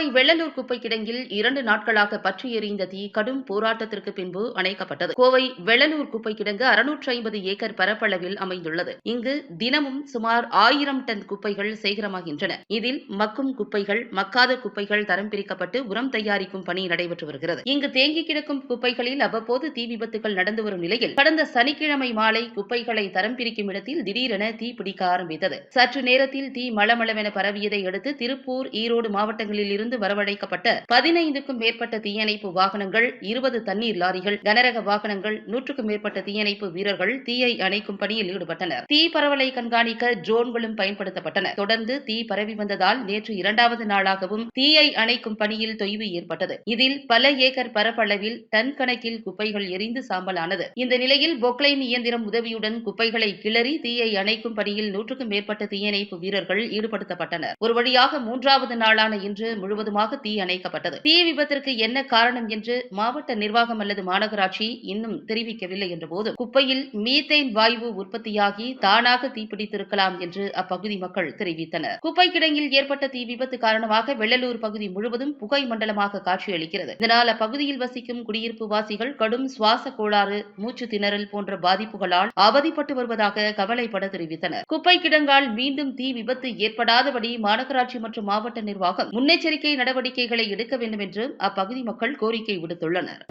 கோவை வெள்ளலூர் குப்பை கிடங்கில் இரண்டு நாட்களாக பற்றி எறிந்த தீ கடும் போராட்டத்திற்கு பின்பு அணைக்கப்பட்டது. கோவை வெள்ளலூர் குப்பை கிடங்கு அறுநூற்று ஐம்பது ஏக்கர் பரப்பளவில் அமைந்துள்ளது. இங்கு தினமும் சுமார் ஆயிரம் டன் குப்பைகள் சேகரமாகின்றன. இதில் மக்கும் குப்பைகள் மக்காத குப்பைகள் தரம் பிரிக்கப்பட்டு உரம் தயாரிக்கும் பணி நடைபெற்று வருகிறது. இங்கு தேங்கி கிடக்கும் குப்பைகளில் அவ்வப்போது தீ விபத்துகள் நடந்து வரும் நிலையில் கடந்த சனிக்கிழமை மாலை குப்பைகளை தரம் பிரிக்கும் இடத்தில் திடீரென தீ பிடிக்க ஆரம்பித்தது. சற்று நேரத்தில் தீ மளமளவென பரவியதை அடுத்து திருப்பூர் ஈரோடு மாவட்டங்களில் இருந்து வரவழைக்கப்பட்ட பதினைந்துக்கும் மேற்பட்ட தீயணைப்பு வாகனங்கள் இருபது தண்ணீர் லாரிகள் கனரக வாகனங்கள் நூற்றுக்கும் மேற்பட்ட தீயணைப்பு வீரர்கள் தீயை அணைக்கும் பணியில் ஈடுபட்டனர். தீ பரவலை கண்காணிக்க ட்ரோன்களும் பயன்படுத்தப்பட்டன. தொடர்ந்து தீ பரவி வந்ததால் நேற்று இரண்டாவது நாளாகவும் தீயை அணைக்கும் பணியில் தொய்வு ஏற்பட்டது. இதில் பல ஏக்கர் பரப்பளவில் டன் கணக்கில் குப்பைகள் எரிந்து சாம்பலானது. இந்த நிலையில் பொக்லைன் இயந்திரம் உதவியுடன் குப்பைகளை கிளறி தீயை அணைக்கும் பணியில் நூற்றுக்கும் மேற்பட்ட தீயணைப்பு வீரர்கள் ஈடுபடுத்தப்பட்டனர். ஒரு வழியாக மூன்றாவது நாளான இன்று முழுவதுமாக தீ அணைக்கப்பட்டது. தீ விபத்திற்கு என்ன காரணம் என்று மாவட்ட நிர்வாகம் அல்லது மாநகராட்சி இன்னும் தெரிவிக்கவில்லை என்ற போது குப்பையில் மீத்தேன் வாயு உற்பத்தியாகி தானாக தீப்பிடித்திருக்கலாம் என்று அப்பகுதி மக்கள் தெரிவித்தனர். குப்பை கிடங்கில் ஏற்பட்ட தீ விபத்து காரணமாக வெள்ளலூர் பகுதி முழுவதும் புகை மண்டலமாக காட்சியளிக்கிறது. இதனால் அப்பகுதியில் வசிக்கும் குடியிருப்பு வாசிகள் கடும் சுவாச கோளாறு மூச்சு திணறல் போன்ற பாதிப்புகளால் அவதிப்பட்டு வருவதாக கவலைப்பட தெரிவித்தனர். குப்பை கிடங்கால் மீண்டும் தீ விபத்து ஏற்படாதபடி மாநகராட்சி மற்றும் மாவட்ட நிர்வாகம் முன்னெச்சரிக்கை நடவடிக்கைகளை எடுக்க வேண்டும் என்று அப்பகுதி மக்கள் கோரிக்கை விடுத்துள்ளனர்.